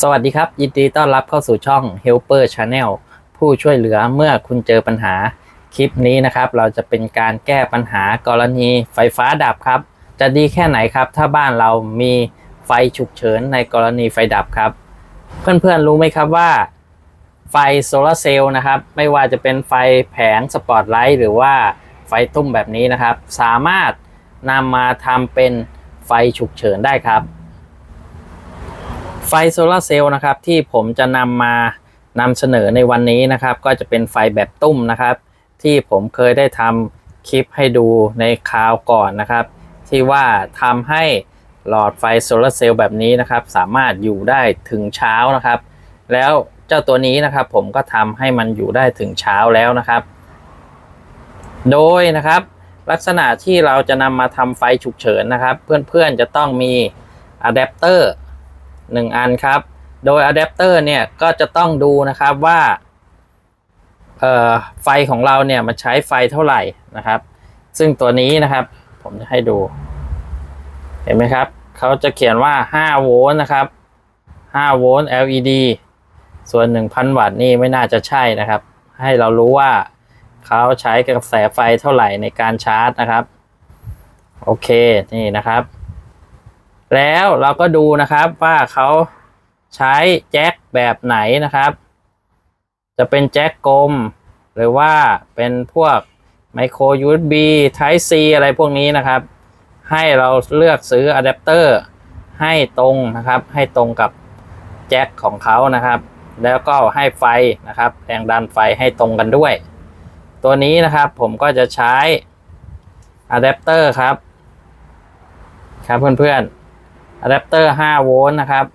สวัสดีครับ ยินดีต้อนรับเข้าสู่ช่อง Helper Channel ผู้ช่วยเหลือเมื่อคุณเจอปัญหา คลิปนี้นะครับ เราจะเป็นการแก้ปัญหากรณีไฟฟ้าดับครับ จะดีแค่ไหนครับ ถ้าบ้านเรามีไฟฉุกเฉินในกรณีไฟดับครับ เพื่อนๆรู้ไหมครับว่า ไฟโซลาร์เซลล์นะครับ ไม่ว่าจะเป็นไฟแผงสปอตไลท์หรือว่าไฟตุ้มแบบนี้นะครับ สามารถนำมาทำเป็นไฟฉุกเฉินได้ครับ ไฟโซลาร์เซลล์นะครับที่ผมจะนำมานำเสนอในวันนี้นะครับ ก็จะเป็นไฟแบบตุ้มนะครับ ที่ผมเคยได้ทำคลิปให้ดูในคราวก่อนนะครับ ที่ว่าทำให้หลอดไฟโซลาร์เซลล์แบบนี้นะครับ สามารถอยู่ได้ถึงเช้านะครับ แล้วเจ้าตัวนี้นะครับ ผมก็ทำให้มันอยู่ได้ถึงเช้าแล้วนะครับ โดยนะครับ ลักษณะที่เราจะนำมาทำไฟฉุกเฉินนะครับ เพื่อนๆจะต้องมีอะแดปเตอร์ หนึ่งอันครับ โดยอะแดปเตอร์เนี่ยก็จะต้องดูนะครับว่าไฟของเราเนี่ยมันใช้ไฟเท่าไหร่นะครับ ซึ่งตัวนี้นะครับ ผมจะให้ดู เห็นไหมครับเขาจะเขียนว่า 5 โวลต์นะครับ 5 โวลต์ LED ส่วน 1,000 วัตต์นี่ไม่น่าจะใช่นะครับ ให้เรารู้ว่าเขาใช้กระแสไฟเท่าไหร่ในการชาร์จนะครับ โอเค นี่นะครับ แล้วเราก็ดูนะครับว่าเขาใช้แจ็คแบบไหนนะครับ จะเป็นแจ็คกลม หรือว่าเป็นพวกไมโคร USB Type C อะไรพวกนี้นะครับ ให้เราเลือกซื้ออะแดปเตอร์ให้ตรงนะครับ ให้ตรงกับแจ็คของเขานะครับ แล้วก็ให้ไฟนะครับ แรงดันไฟให้ตรงกันด้วย ตัวนี้นะครับผมก็จะใช้อะแดปเตอร์ครับ ครับเพื่อนๆ อะแดปเตอร์5โวลต์นะครับ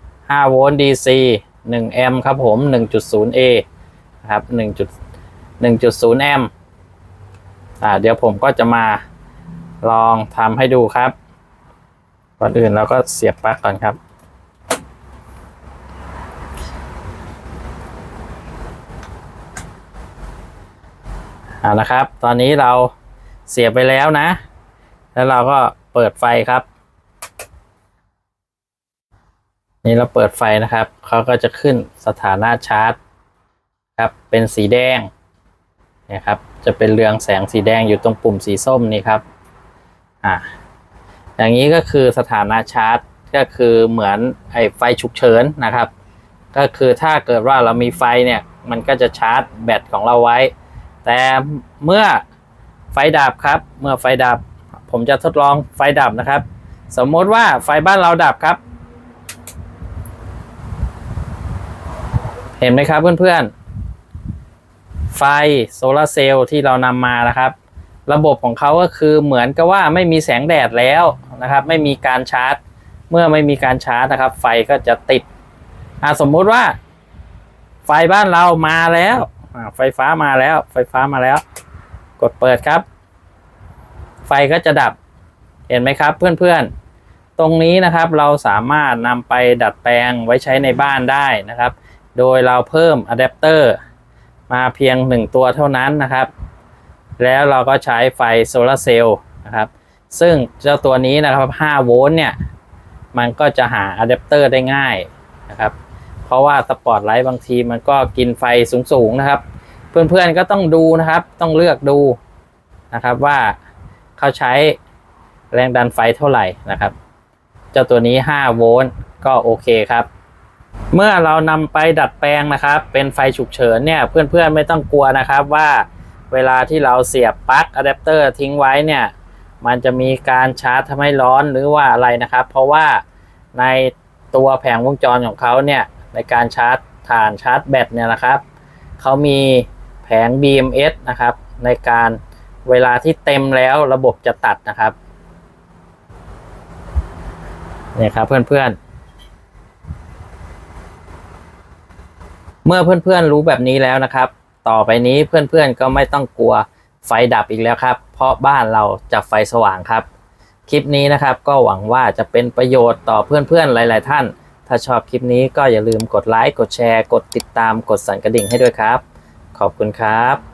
5โวลต์ DC 1แอมป์ครับผม 1.0 A นะครับ1 1.0แอมป์อ่าเดี๋ยวผมก็จะมาลองทำให้ดูครับ ก่อนอื่นเราก็เสียบปลั๊กก่อนครับอ่านะครับ ตอนนี้เราเสียบไปแล้วนะ แล้วเราก็เปิดไฟครับ นี่เราเปิดไฟนะครับ เขาก็จะขึ้นสถานะชาร์จครับเป็นสีแดงนี่ยครับจะเป็นเรืองแสงสีแดงอยู่ตรงปุ่มสีส้มนี่ครับอ่าอย่างนี้ก็คือสถานะชาร์จก็คือเหมือนไอ้ไฟฉุกเฉินนะครับ ก็คือถ้าเกิดว่าเรามีไฟเนี่ยมันก็จะชาร์จแบตของเราไว้ แต่เมื่อไฟดับครับ เมื่อไฟดับ ผมจะทดลองไฟดับนะครับ สมมติว่าไฟบ้านเราดับครับ เห็นไหมครับเพื่อนๆ ไฟโซลาร์เซลล์ที่เรานำมานะครับ ระบบของเขาก็คือเหมือนกับว่าไม่มีแสงแดดแล้วนะครับ ไม่มีการชาร์จ เมื่อไม่มีการชาร์จนะครับ ไฟก็จะติดสมมุติว่า ไฟบ้านเรามาแล้วไฟฟ้ามาแล้ว ไฟฟ้ามาแล้ว กดเปิดครับ ไฟก็จะดับเห็นไหมครับเพื่อนๆ ตรงนี้นะครับเราสามารถนำไปดัดแปลงไว้ใช้ในบ้านได้นะครับ โดยเราเพิ่มอะแดปเตอร์มาเพียง 1 ตัวเท่านั้นนะครับ แล้วเราก็ใช้ไฟโซลาร์เซลล์นะครับ ซึ่งเจ้าตัวนี้นะครับ5โวลต์เนี่ย มันก็จะหาอะแดปเตอร์ได้ง่ายนะครับ เพราะว่าสปอตไลท์บางทีมันก็กินไฟสูงๆนะครับ เพื่อนๆก็ต้องดูนะครับ ต้องเลือกดูนะครับว่าเขาใช้แรงดันไฟเท่าไหร่นะครับ เจ้าตัวนี้5โวลต์ก็โอเคครับ เมื่อเรานำไปดัดแปลงนะครับ เป็นไฟฉุกเฉินเนี่ยเพื่อนๆไม่ต้องกลัวนะครับว่าเวลาที่เราเสียบปลั๊กอะแดปเตอร์ทิ้งไว้เนี่ยมันจะมีการชาร์จทำให้ร้อนหรือว่าอะไรนะครับ เพราะว่าในตัวแผงวงจรของเขาเนี่ยในการชาร์จถ่านชาร์จแบตเนี่ยนะครับเขามีแผง BMS นะครับ ในการเวลาที่เต็มแล้วระบบจะตัดนะครับเนี่ยครับเพื่อนๆ เมื่อเพื่อนๆรู้แบบนี้แล้วนะครับ ต่อไปนี้เพื่อนๆก็ไม่ต้องกลัวไฟดับอีกแล้วครับ เพราะบ้านเราจะไฟสว่างครับ คลิปนี้นะครับก็หวังว่าจะเป็นประโยชน์ต่อเพื่อนๆหลาย ๆ ท่าน ถ้าชอบคลิปนี้ก็อย่าลืมกดไลค์กดแชร์ กดติดตามกดสั่นกระดิ่งให้ด้วยครับ ขอบคุณครับ